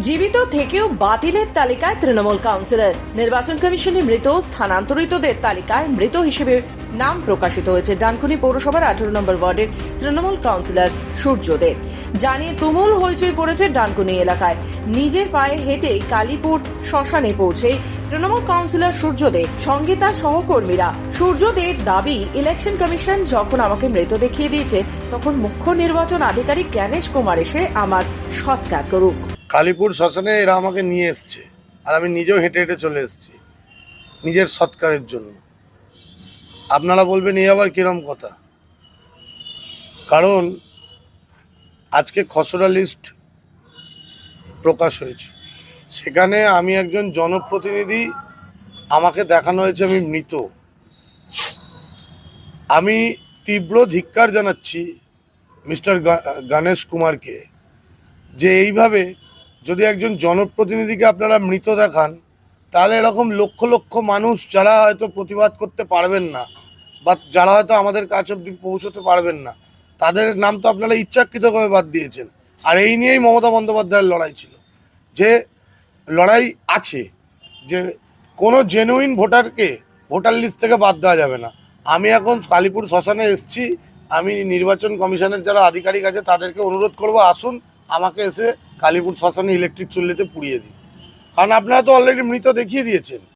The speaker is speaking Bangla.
জীবিত থেকেও বাতিলের তালিকায় তৃণমূল কাউন্সিলর। নির্বাচন কমিশনে মৃত, স্থানান্তরিতদের তালিকায় মৃত হিসেবে নাম প্রকাশিত হয়েছে। ডানকুনি পৌরসভার আঠারো নম্বর ওয়ার্ডের তৃণমূল কাউন্সিলর সূর্যদেব। জানিয়ে তুমুল হইচই পড়েছে ডানকুনি এলাকায়। নিজের পায়ে হেঁটে কালীপুর শ্মশানে পৌঁছে তৃণমূল কাউন্সিলর সূর্যদেব, সঙ্গে তার সহকর্মীরা। সূর্যদেব দাবি, ইলেকশন কমিশন যখন আমাকে মৃত দেখিয়ে দিয়েছে, তখন মুখ্য নির্বাচন আধিকারিক জ্ঞানেশ কুমার এসে আমার সৎকার করুক। কালীপুর শ্মশানে এরা আমাকে নিয়ে এসছে। আর আমি নিজেও হেঁটে হেঁটে চলে এসেছি, নিজের সৎকারের জন্য। আপনারা বলবেন এই আবার কিরম কথা? কারণ, আজকে খসড়া লিস্ট প্রকাশ হয়েছে। সেখানে আমি একজন জনপ্রতিনিধি, আমাকে দেখানো হয়েছে, আমি মৃত। আমি তীব্র ধিক্কার জানাচ্ছি মিস্টার গণেশ কুমারকে যে এইভাবে যদি একজন জনপ্রতিনিধিকে আপনারা মৃত দেখান, তাহলে এরকম লক্ষ লক্ষ মানুষ যারা হয়তো প্রতিবাদ করতে পারবেন না, বা যারা হয়তো আমাদের কাছে অব্দি পৌঁছতে পারবেন না, তাদের নাম তো আপনারা ইচ্ছাকৃতভাবে বাদ দিয়েছেন। আর এই নিয়েই মমতা বন্দ্যোপাধ্যায়ের লড়াই ছিল। যে লড়াই আছে, যে কোনো জেনুইন ভোটারকে ভোটার লিস্ট থেকে বাদ দেওয়া যাবে না। আমি এখন কালীপুর শ্মশানে এসেছি, আমি নির্বাচন কমিশনের যারা আধিকারিক আছে, তাদেরকে অনুরোধ করব, আসুন আমাকে এসে কালীপুর শ্মশানে ইলেকট্রিক চুল্লিতে পুড়িয়ে দিন কারণ আপনারা তো অলরেডি মৃত দেখিয়ে দিয়েছেন।